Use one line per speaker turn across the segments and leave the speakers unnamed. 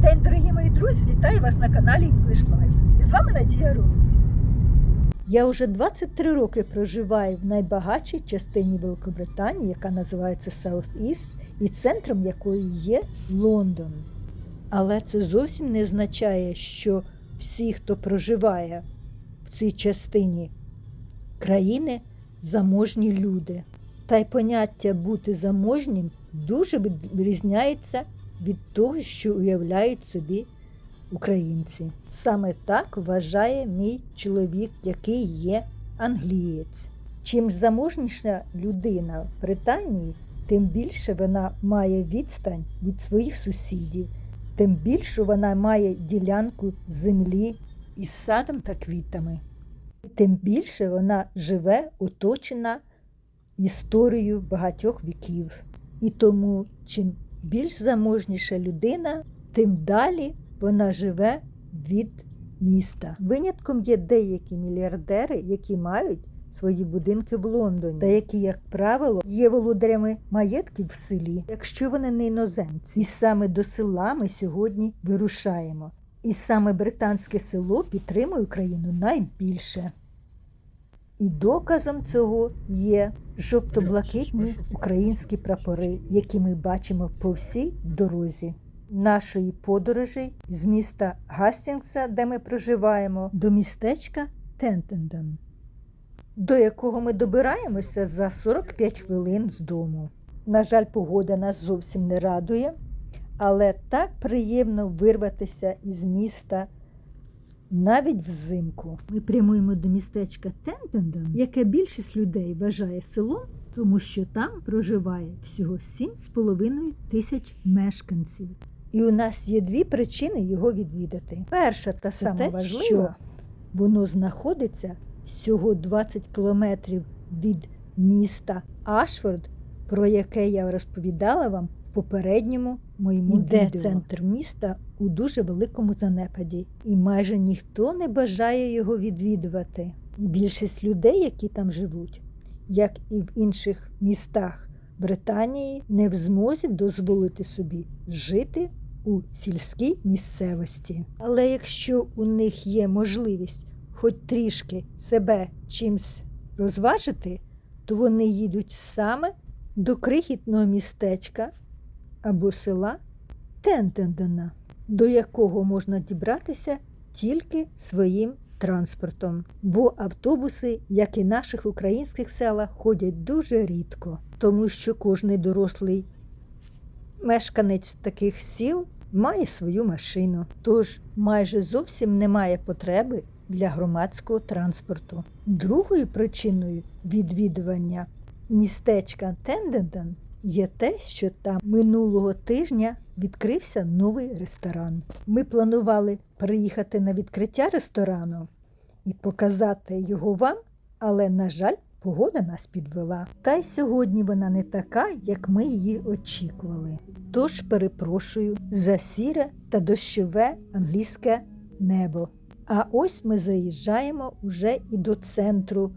день, дорогі мої друзі! Вітаю вас на каналі English Life. І з вами Надія Ру. Я вже 23 роки проживаю в найбагатшій частині Великобританії, яка називається South East, і центром якої є Лондон. Але це зовсім не означає, що всі, хто проживає в цій частині країни, заможні люди. Та й поняття бути заможнім дуже відрізняється від того, що уявляють собі українці. Саме так вважає мій чоловік, який є англієць. Чим заможніша людина в Британії, тим більше вона має відстань від своїх сусідів, тим більше вона має ділянку землі із садом та квітами. Тим більше вона живе оточена історією багатьох віків. І тому, чим більш заможніша людина, тим далі вона живе від міста. Винятком є деякі мільярдери, які мають свої будинки в Лондоні, та які, як правило, є володарями маєтків в селі, якщо вони не іноземці. І саме до села ми сьогодні вирушаємо. І саме британське село підтримує Україну найбільше. І доказом цього є жовто-блакитні українські прапори, які ми бачимо по всій дорозі нашої подорожі з міста Гастінгса, де ми проживаємо, до містечка Тентенден, до якого ми добираємося за 45 хвилин з дому. На жаль, погода нас зовсім не радує, але так приємно вирватися із міста навіть взимку. Ми прямуємо до містечка Тентенден, яке більшість людей вважає селом, тому що там проживає всього 7,5 тисяч мешканців. І у нас є дві причини його відвідати. Перша та сама
те,
важлива,
що
воно знаходиться всього 20 кілометрів від міста Ашфорд, про яке я розповідала вам попередньому моєму
Іде
відео. центр міста у дуже великому занепаді, і майже ніхто не бажає його відвідувати. І більшість людей, які там живуть, як і в інших містах Британії, не в змозі дозволити собі жити у сільській місцевості. Але якщо у них є можливість хоч трішки себе чимсь розважити, то вони їдуть саме до крихітного містечка або села Тентендена, до якого можна дібратися тільки своїм транспортом. Бо автобуси, як і наших українських селах, ходять дуже рідко, тому що кожний дорослий мешканець таких сіл має свою машину, тож майже зовсім немає потреби для громадського транспорту. Другою причиною відвідування містечка Тенденден є те, що там минулого тижня відкрився новий ресторан. Ми планували приїхати на відкриття ресторану і показати його вам, але, на жаль, погода нас підвела. Та й сьогодні вона не така, як ми її очікували. Тож перепрошую за сіре та дощове англійське небо. А ось ми заїжджаємо уже і до центру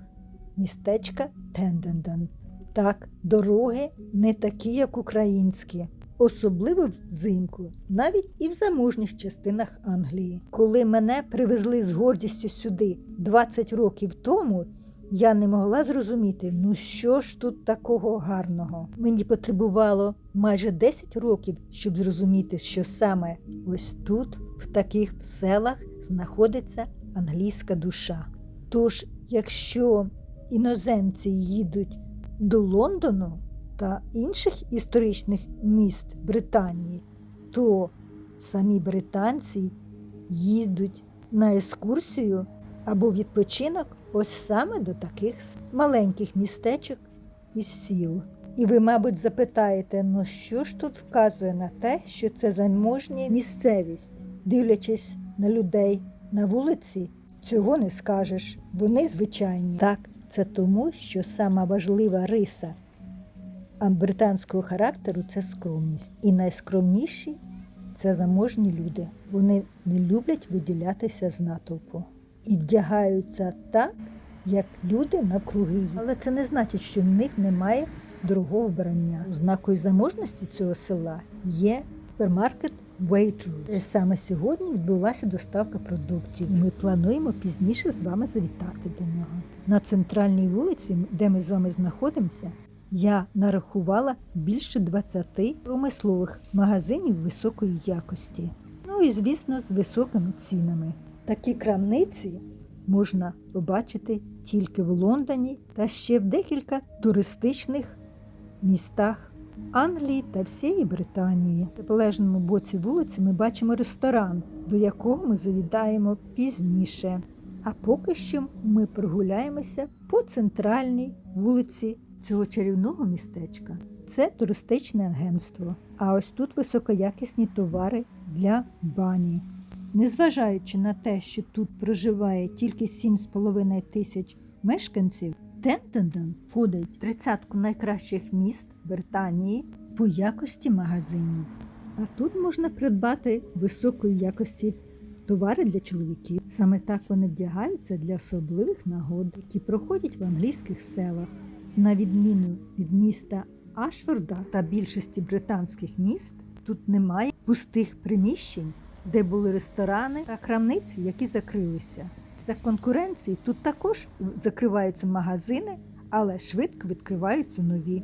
містечка Тенденден. Так, дороги не такі, як українські, особливо взимку, навіть і в заможніх частинах Англії. Коли мене привезли з гордістю сюди 20 років тому, я не могла зрозуміти, ну що ж тут такого гарного. Мені потребувало майже 10 років, щоб зрозуміти, що саме ось тут, в таких селах, знаходиться англійська душа. Тож, якщо іноземці їдуть до Лондону та інших історичних міст Британії, то самі британці їдуть на екскурсію або відпочинок ось саме до таких маленьких містечок і сіл. І ви, мабуть, запитаєте, ну що ж тут вказує на те, що це заможня місцевість, дивлячись на людей на вулиці, цього не скажеш. Вони звичайні. Так, це тому, що сама важлива риса британського характеру це скромність. І найскромніші це заможні люди. Вони не люблять виділятися з натовпу і вдягаються так, як люди навкруги. Але це не значить, що в них немає дорогого вбрання. Ознакою заможності цього села є супермаркет Waitrose. Е, Саме сьогодні відбулася доставка продуктів, і ми плануємо пізніше з вами завітати до нього. На центральній вулиці, де ми з вами знаходимося, я нарахувала більше 20 промислових магазинів високої якості. Ну і звісно, з високими цінами. Такі крамниці можна побачити тільки в Лондоні та ще в декілька туристичних містах Англії та всієї Британії. В протилежному боці вулиці ми бачимо ресторан, до якого ми завітаємо пізніше. А поки що ми прогуляємося по центральній вулиці цього чарівного містечка. Це туристичне агентство. А ось тут високоякісні товари для бані. Незважаючи на те, що тут проживає тільки 7,5 тисяч мешканців, Тентендон входить в тридцятку найкращих міст Британії по якості магазинів. А тут можна придбати високої якості товари для чоловіків. Саме так вони вдягаються для особливих нагод, які проходять в англійських селах. На відміну від міста Ашфорда та більшості британських міст, тут немає пустих приміщень, де були ресторани та крамниці, які закрилися. За конкуренції тут також закриваються магазини, але швидко відкриваються нові.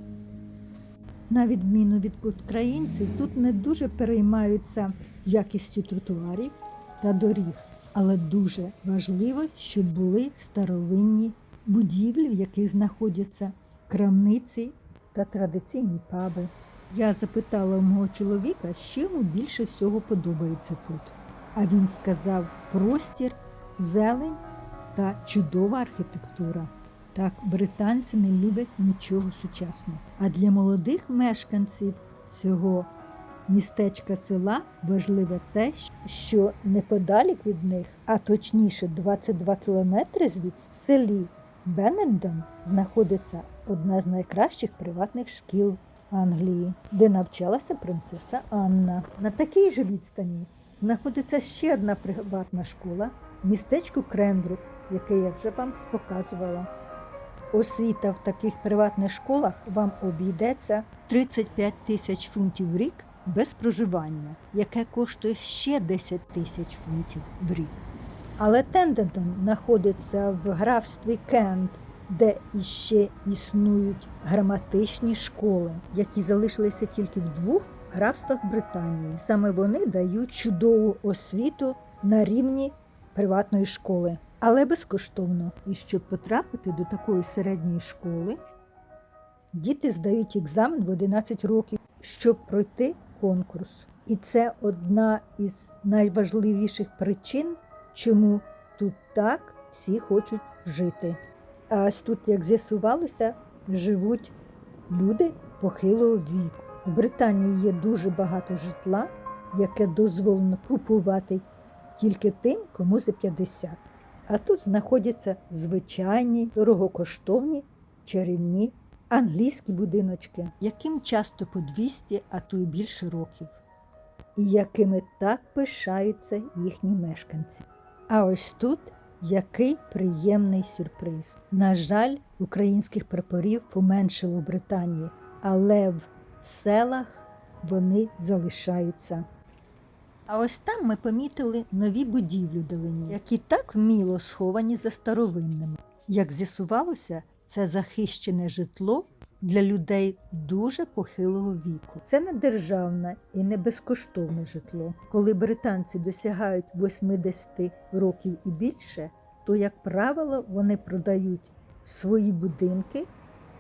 На відміну від українців, тут не дуже переймаються якістю тротуарів та доріг, але дуже важливо, щоб були старовинні будівлі, в яких знаходяться крамниці та традиційні паби. Я запитала у мого чоловіка, що йому більше всього подобається тут. А він сказав простір, зелень та чудова архітектура. Так, британці не люблять нічого сучасного. А для молодих мешканців цього містечка села важливе те, що неподалік від них, а точніше 22 кілометри звідси, в селі Беннендон знаходиться одна з найкращих приватних шкіл Англії, де навчалася принцеса Анна. На такій же відстані знаходиться ще одна приватна школа містечку Кренбрук, яке я вже вам показувала. Освіта в таких приватних школах вам обійдеться 35 тисяч фунтів в рік без проживання, яке коштує ще 10 тисяч фунтів в рік. Але Тендентон знаходиться в графстві Кент, де іще існують граматичні школи, які залишилися тільки в двох графствах Британії. Саме вони дають чудову освіту на рівні приватної школи, але безкоштовно. І щоб потрапити до такої середньої школи, діти здають екзамен в 11 років, щоб пройти конкурс. І це одна із найважливіших причин, чому тут так всі хочуть жити. А ось тут, як з'ясувалося, живуть люди похилого віку. В Британії є дуже багато житла, яке дозволено купувати тільки тим, кому за 50. А тут знаходяться звичайні, дорогокоштовні, чарівні англійські будиночки, яким часто по 200, а то й більше років, і якими так пишаються їхні мешканці. А ось тут який приємний сюрприз. На жаль, українських прапорів поменшило в Британії, але в селах вони залишаються. А ось там ми помітили нові будівлі долині, які так вміло сховані за старовинними. Як з'ясувалося, це захищене житло для людей дуже похилого віку. Це не державне і не безкоштовне житло. Коли британці досягають 80 років і більше, то, як правило, вони продають свої будинки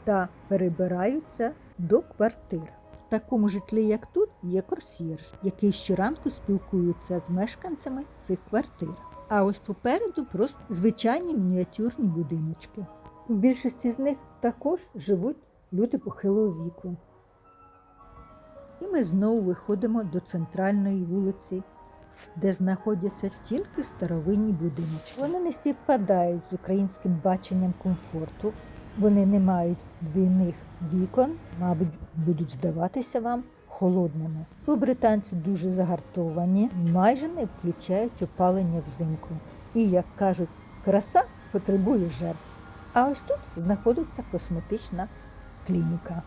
та перебираються до квартир. Такому житлі, як тут, є курсьєрж, який щоранку спілкується з мешканцями цих квартир. А ось попереду просто звичайні мініатюрні будиночки. У більшості з них також живуть люди похилого віку. І ми знову виходимо до центральної вулиці, де знаходяться тільки старовинні будиночки. Вони не співпадають з українським баченням комфорту, вони не мають двійних вікон, мабуть, будуть здаватися вам холодними. Бо британці дуже загартовані, майже не включають опалення взимку. І, як кажуть, краса потребує жертв. А ось тут знаходиться косметична клініка,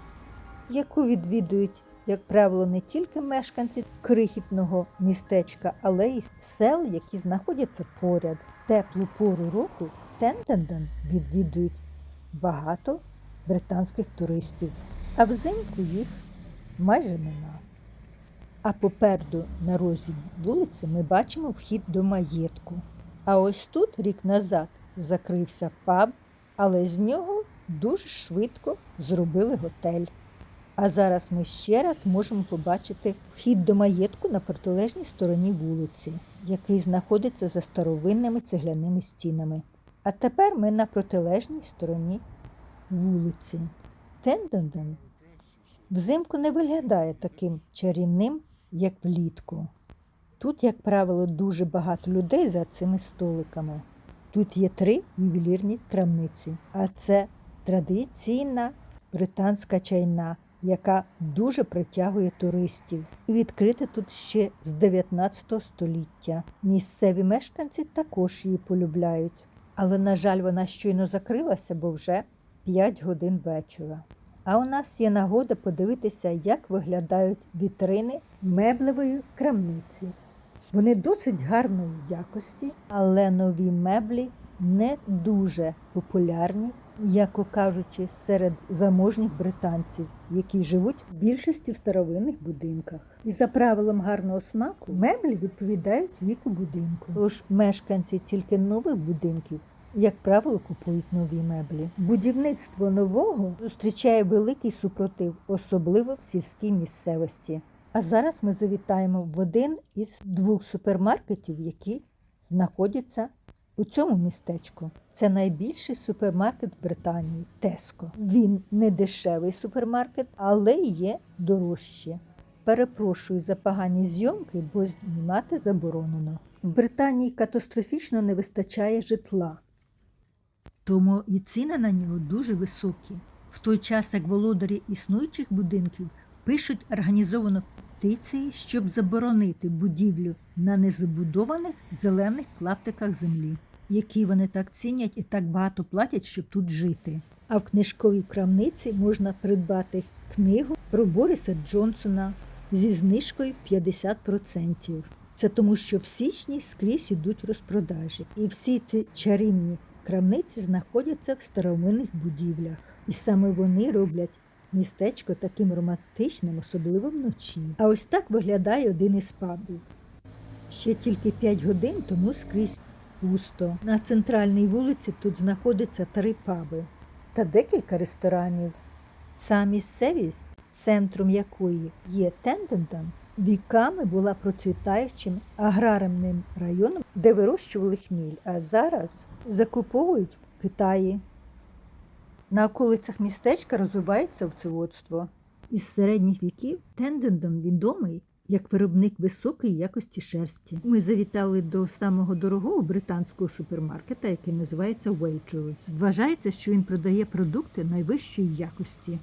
яку відвідують як правило, не тільки мешканці крихітного містечка, але й сел, які знаходяться поряд. Теплу пору року Тентенден відвідують багато британських туристів, а взимку їх майже нема. А попереду на розі вулиці ми бачимо вхід до маєтку. А ось тут рік назад закрився паб, але з нього дуже швидко зробили готель. А зараз ми ще раз можемо побачити вхід до маєтку на протилежній стороні вулиці, який знаходиться за старовинними цегляними стінами. А тепер ми на протилежній стороні вулиці. Тенденден взимку не виглядає таким чарівним, як влітку. Тут, як правило, дуже багато людей за цими столиками. Тут є три ювелірні крамниці, а це традиційна британська чайна, яка дуже притягує туристів. І відкрита тут ще з 19 століття. Місцеві мешканці також її полюбляють. Але, на жаль, вона щойно закрилася, бо вже 5 годин вечора. А у нас є нагода подивитися, як виглядають вітрини меблевої крамниці. Вони досить гарної якості, але нові меблі не дуже популярні, яко кажучи, серед заможніх британців, які живуть в більшості в старовинних будинках. І за правилом гарного смаку меблі відповідають віку будинку. Тож мешканці тільки нових будинків як правило, купують нові меблі. Будівництво нового зустрічає великий супротив, особливо в сільській місцевості. А зараз ми завітаємо в один із двох супермаркетів, які знаходяться у цьому містечку. Це найбільший супермаркет Британії Теско. Він не дешевий супермаркет, але є дорожче. Перепрошую за погані зйомки, бо знімати заборонено. В Британії катастрофічно не вистачає житла. Тому і ціни на нього дуже високі. В той час, як володарі існуючих будинків пишуть організовано петиції, щоб заборонити будівлю на незабудованих зелених клаптиках землі, які вони так цінять і так багато платять, щоб тут жити. А в книжковій крамниці можна придбати книгу про Бориса Джонсона зі знижкою 50%. Це тому, що в січні скрізь ідуть розпродажі, і всі ці чарівні Крамниці знаходяться в старовинних будівлях, і саме вони роблять містечко таким романтичним, особливо вночі. А ось так виглядає один із пабів. Ще тільки 5 годин, тому скрізь пусто. На центральній вулиці тут знаходиться три паби та декілька ресторанів. Ця місцевість, центром якої є Тендентон, віками була процвітаючим аграрним районом, де вирощували хміль, а зараз закуповують в Китаї. На околицях містечка розвивається овцеводство. Із середніх віків Тендендом відомий як виробник високої якості шерсті. Ми завітали до самого дорогого британського супермаркета, який називається Waitrose. Вважається, що він продає продукти найвищої якості.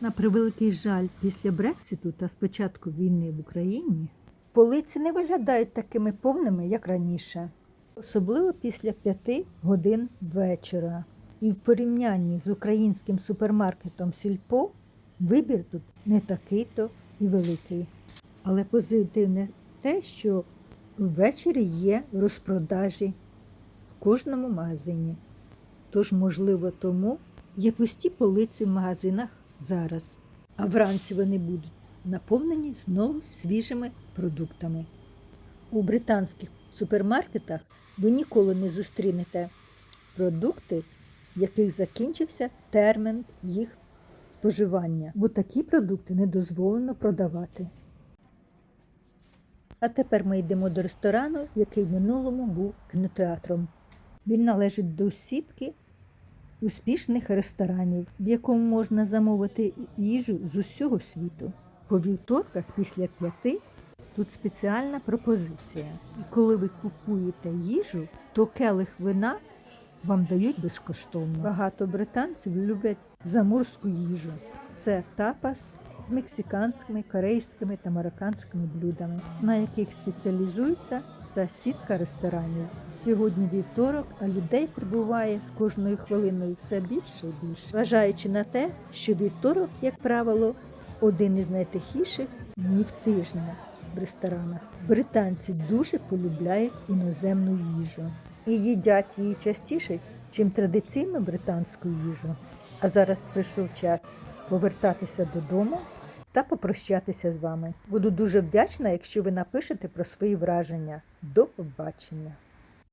На превеликий жаль, після Брекситу та спочатку війни в Україні полиці не виглядають такими повними, як раніше особливо після п'яти годин вечора. І в порівнянні з українським супермаркетом Сільпо вибір тут не такий то і великий. Але позитивне те, що ввечері є розпродажі в кожному магазині. Тож, можливо, тому є пусті полиці в магазинах зараз, а вранці вони будуть наповнені знову свіжими продуктами. У британських супермаркетах ви ніколи не зустрінете продукти, яких закінчився термін їх споживання, бо такі продукти не дозволено продавати. А тепер ми йдемо до ресторану, який в минулому був кінотеатром. Він належить до сітки успішних ресторанів, в якому можна замовити їжу з усього світу. По вівторках після п'яти Тут спеціальна пропозиція. І коли ви купуєте їжу, то келих вина вам дають безкоштовно. Багато британців люблять заморську їжу. Це тапас з мексиканськими, корейськими та марокканськими блюдами, на яких спеціалізується ця сітка ресторанів. Сьогодні вівторок, а людей прибуває з кожною хвилиною все більше і більше, зважаючи на те, що вівторок, як правило, один із найтихіших днів тижня в ресторанах. Британці дуже полюбляють іноземну їжу і їдять її частіше, чим традиційну британську їжу. А зараз прийшов час повертатися додому та попрощатися з вами. Буду дуже вдячна, якщо ви напишете про свої враження. До побачення!